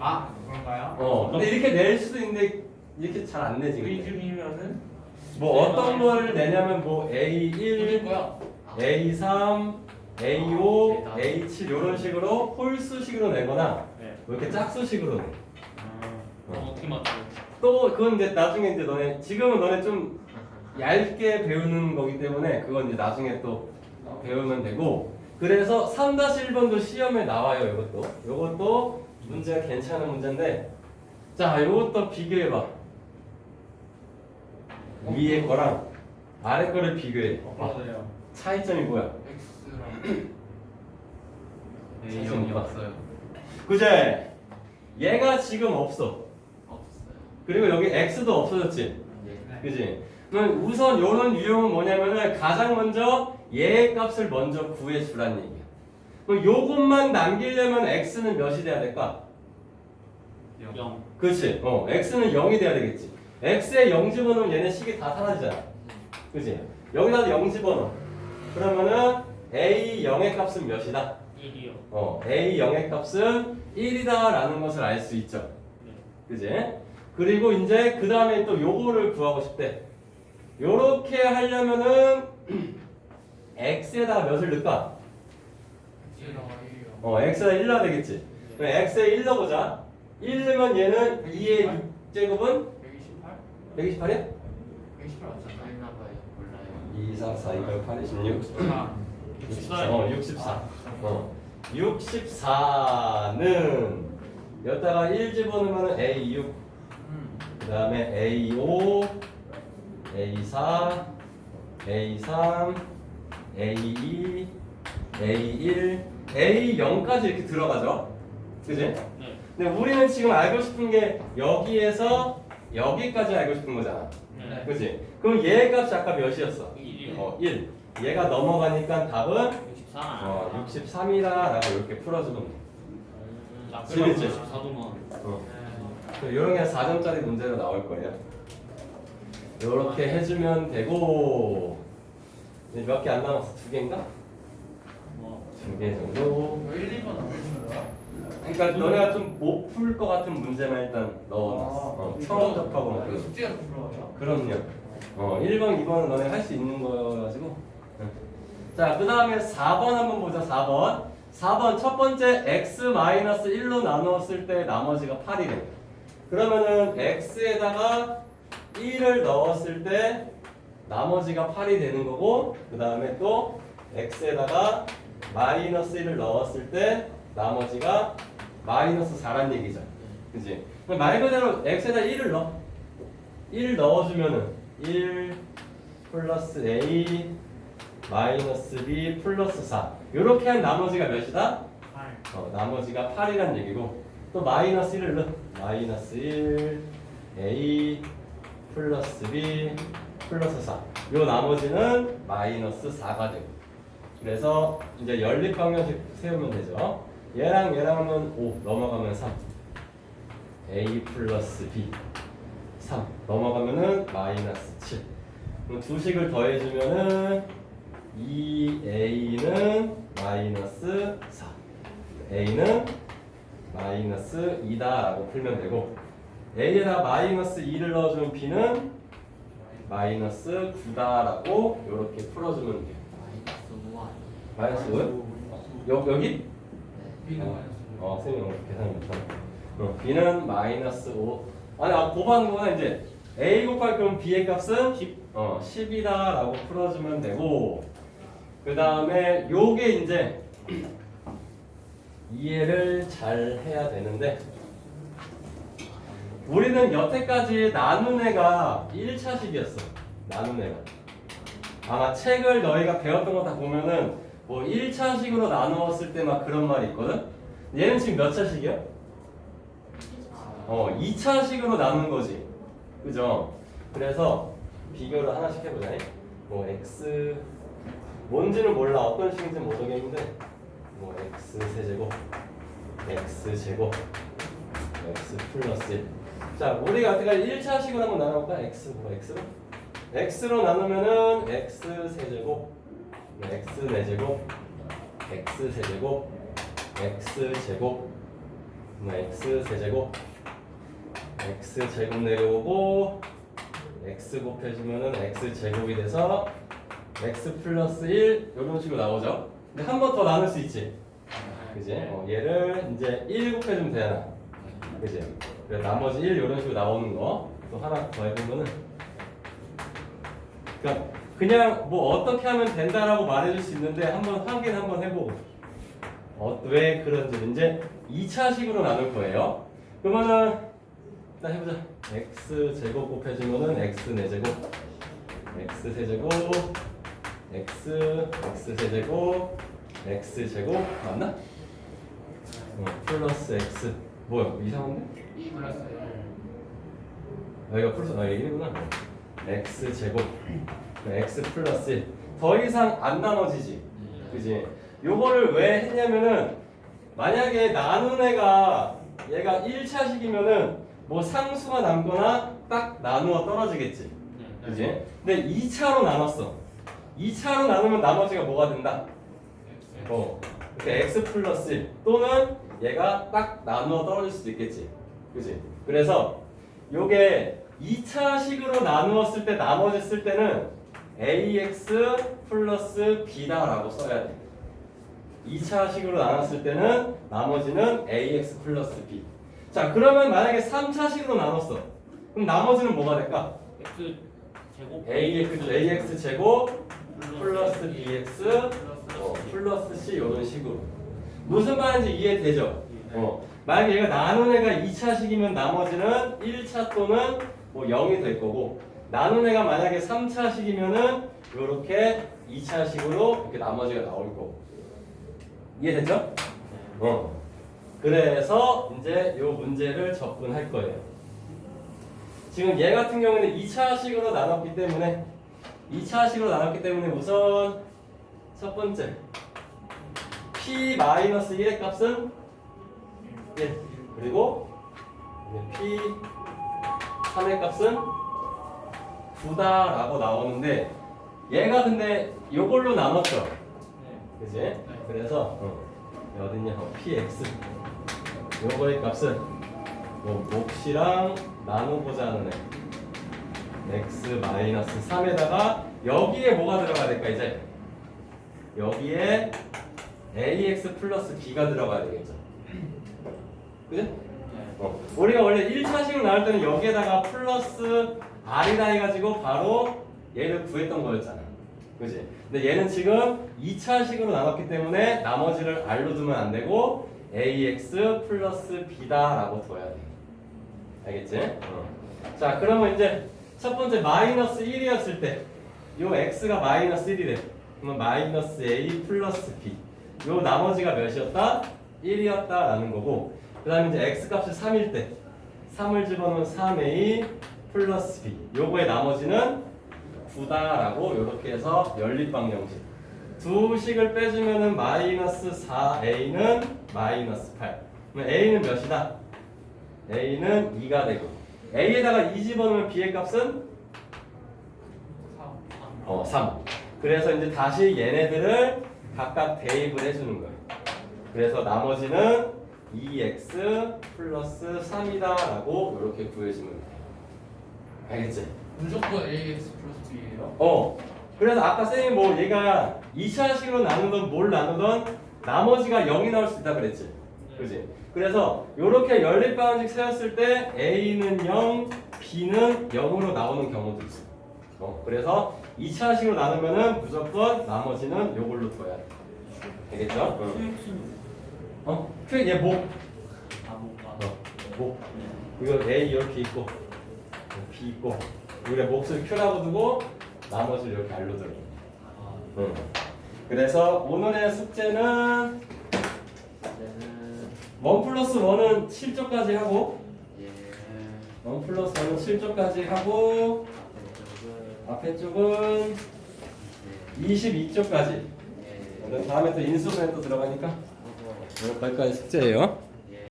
아 그런가요? 어, 근데 이렇게 낼 수도 있는데 이렇게 잘 안 내지. 근데. 의중이면은 뭐 어떤 거를 내냐면 뭐 A1, 거야. A3, A5, A7 이런 식으로 홀수식으로 내거나 네. 뭐 이렇게 짝수식으로 내. 어, 어떻게 맞춰? 또 그건 이제 나중에 이제 너네 지금은 너네 좀 얇게 배우는 거기 때문에 그건 이제 나중에 또 배우면 되고 그래서 3-1번도 시험에 나와요 이것도 이것도 문제가 괜찮은 문제인데 자 이것도 비교해봐 위에 거랑 아래 거를 비교해 맞아요. 차이점이 뭐야 X랑 A형이 없어요. 그제 얘가 지금 없어 없어요. 그리고 여기 X도 없어졌지 네. 그지? 그럼 우선 이런 유형은 뭐냐면은 가장 먼저 얘의 값을 먼저 구해주란 얘기야. 그럼 요것만 남기려면 x는 몇이 돼야 될까? 0. 그렇지. 어, x는 0이 돼야 되겠지. x에 0 집어넣으면 얘네 식이 다 사라지잖아. 그지? 여기다 0 집어넣어. 그러면은 a 0의 값은 몇이다? 1이요. 어, a 0의 값은 1이다라는 것을 알 수 있죠. 네. 그지? 그리고 이제 그 다음에 또 요거를 구하고 싶대. 요렇게 하려면은 x에다가 몇을 넣을까? 1이요. 어, x에다 1 넣어야 되겠지. 그럼 x에 1 넣어보자. 1 넣으면 얘는 2의 6제곱은 128? 128이야? 128 맞잖아. 있나봐요. 몰라요. 2, 4, 4, 2, 8, 8, 16. 4. 64. 어, 64. 어. 64는 여기다가 1 집어넣으면 A6. 음. 그 다음에 A5, A4, A3, A2, A1, A0까지 이렇게 들어가죠. 그지? 네. 근데 우리는 지금 알고 싶은 게 여기에서 여기까지 알고 싶은 거잖아. 네. 그지? 그럼 얘 값이 아까 몇이었어? 1이요. 어, 1. 얘가 넘어가니까 답은 64. 어, 63이다라고 이렇게 풀어주면 돼. 자, 재밌지? 64도만. 어. 이런 게 4점짜리 문제로 나올 거예요. 이렇게 해주면 되고 몇 개 안 남았어? 두 개인가? 뭐. 두개 정도. 1, 2번 안 되는 거야? 그러니까 너네가 좀 못 풀 것 같은 문제만 일단 넣어놨어. 어, 처음 접하고 막 그런. 숙제가 불러요? 그럼요. 어, 1번, 2번은 너네 할 수 있는 거여가지고. 응. 자, 그 다음에 4번 한번 보자, 4번. 4번 첫 번째 x-1로 나누었을 때 나머지가 8이래. 그러면은 x에다가 1을 넣었을 때 나머지가 8이 되는 거고, 그 다음에 또 x에다가 마이너스 1을 넣었을 때 나머지가 마이너스 4란 얘기죠. 그지? 말 그대로 x에다 1을 넣어. 1 넣어주면은 1 플러스 a 마이너스 b 플러스 4 이렇게 한 나머지가 몇이다? 8. 어, 나머지가 8이란 얘기고 또 마이너스 1을 넣어 마이너스 1 a 플러스 b 플러스 4 요 나머지는 마이너스 4가 되고 그래서 이제 연립 방정식 세우면 되죠. 얘랑 얘랑 하면 5 넘어가면 3 a 플러스 b. 3 넘어가면은 마이너스 7 그럼 두 식을 더해주면은 2a는 마이너스 4 a는 마이너스 2다 라고 풀면 되고 a에다 마이너스 2를 넣어주면 b는 마이너스 9다 라고 이렇게 풀어주면 돼요 마이너스 5 아니에요? 마이너스 여, 여기? 어, 어, 쌤이 오늘 계산이 못하네. 어, b는 마이너스 5. 아니, 아, 고반 거는 이제 a 곱할 그럼 b의 값은 10. 어, 10이다 라고 풀어주면 되고, 그 다음에 요게 이제 이해를 잘 해야 되는데, 우리는 여태까지 나눈 애가 1차식이었어. 나눈 애가. 아마 책을 너희가 배웠던 거 다 보면은 뭐 1차식으로 나누었을 때 막 그런 말이 있거든? 얘는 지금 몇 차식이야? 어, 2차식으로 나눈 거지. 그죠? 그래서 비교를 하나씩 해보자. 뭐 x 뭔지는 몰라. 어떤 식인지 모르겠는데 뭐 x 세제곱 x 제곱 x 플러스 1. 자, 우리가 여태까지 1차식으로 한번 나눠볼까? x 뭐 x로? x로 나누면은 x 세제곱 x 네제곱 x 세제곱 x 제곱 x 세제곱 x 제곱 내려오고 x 곱해주면은 x 제곱이 돼서 x 플러스 1 이런 식으로 나오죠. 근데 한 번 더 나눌 수 있지. 그지? 어, 얘를 이제 1 곱해주면 되잖아. 그지? 그래 나머지 1 이런 식으로 나오는 거 또 하나 더 해보면은 그러니까 그냥 뭐 어떻게 하면 된다라고 말해줄 수 있는데 한번 확인 한번 해보고 어, 왜 그런지 이제 2차식으로 나눌 거예요. 그러면은 일단 해보자. x 제곱 곱해주면은 x 4제곱 x 세제곱 x x 세제곱 x 제곱 맞나? 어, 플러스 x 뭐야 이상한데? 이 플러스 여기가 플러스 아 1이구나 x 제곱 x 플러스 1. 더 이상 안 나눠지지 그지? 요거를 왜 했냐면은 만약에 나눈 애가 얘가 1차식이면은 뭐 상수가 남거나 딱 나누어 떨어지겠지 그지? 근데 2차로 나눴어 2차로 나누면 나머지가 뭐가 된다? 어, 이렇게 x 플러스 1 또는 얘가 딱 나누어 떨어질 수도 있겠지. 그지? 그래서 요게 2차식으로 나누었을 때 나머지 쓸 때는 ax 플러스 b다라고 써야 돼. 2차식으로 나눴을 때는 나머지는 ax 플러스 b. 자, 그러면 만약에 3차식으로 나눴어. 그럼 나머지는 뭐가 될까? x 제곱 ax, ax 제곱 플러스 bx 어, 플러스 c 이런 식으로 무슨 말인지 이해되죠? 어, 만약에 얘가 나눈 애가 2차식이면 나머지는 1차 또는 뭐 0이 될 거고 나눔해가 만약에 3차식이면은 이렇게 2차식으로 이렇게 나머지가 나올 거고 이해됐죠? 어. 그래서 이제 이 문제를 접근할 거예요. 지금 얘 같은 경우는 2차식으로 나눴기 때문에 2차식으로 나눴기 때문에 우선 첫 번째 p-1의 값은 1 그리고 p 3의 값은 9다라고 나오는데 얘가 근데 이걸로 나눴죠. 그지? 네. 그래서 어, 어딨냐? 어, px 요거의 값은 뭐 몫이랑 나누고자 하는 애 x 마이너스 3에다가 여기에 뭐가 들어가야 될까 이제? 여기에 ax 플러스 b가 들어가야 되겠죠. 그죠? 어, 우리가 원래 1차식으로 나올 때는 여기에다가 플러스 r이다 해가지고 바로 얘를 구했던 거였잖아 그지? 근데 얘는 지금 2차식으로 나눴기 때문에 나머지를 r로 두면 안 되고 ax 플러스 b다 라고 둬야 돼 알겠지? 어. 자 그러면 이제 첫 번째 마이너스 1이었을 때 요 x가 마이너스 1이래 그러면 마이너스 a 플러스 b 요 나머지가 몇이었다? 1이었다라는 거고 그 다음에 이제 x 값이 3일 때. 3을 집어넣으면 3a 플러스 b. 요거의 나머지는 9다라고 이렇게 해서 연립방 형식. 두 식을 빼주면은 마이너스 4a는 마이너스 8 그러면 a는 몇이다? a는 2가 되고. A에다가 2 집어넣으면 b의 값은? 어, 3. 그래서 이제 다시 얘네들을 각각 대입을 해주는 거예요. 그래서 나머지는 2x 플러스 3이다 라고 이렇게 구해주면 돼요. 알겠지? 무조건 AX 플러스 B예요? 어. 그래서 아까 쌤이 뭐 얘가 2차식으로 나누던 뭘 나누던 나머지가 0이 나올 수 있다 그랬지? 그지? 그래서 이렇게 연립방식 세웠을 때 A는 0, B는 0으로 나오는 경우도 있어. 어, 그래서 2차식으로 나누면은 무조건 나머지는 요걸로 둬야 돼. 되겠죠? 어. 어? 그얘 목. 아무가 어, 목. 이거 A 이렇게 있고 B 있고 여기에 몫을 Q라고 두고 나머지를 이렇게 R로 들어. 아 응. 그래서 오늘의 숙제는 얘는 1 플러스 1은 7조까지 하고 얘는 1 플러스 1은 7조까지 하고 앞에 쪽은 앞에 쪽은 이제 22조까지 예 오늘 다음에 또 인수분해 또 들어가니까 오늘 거기까지 숙제예요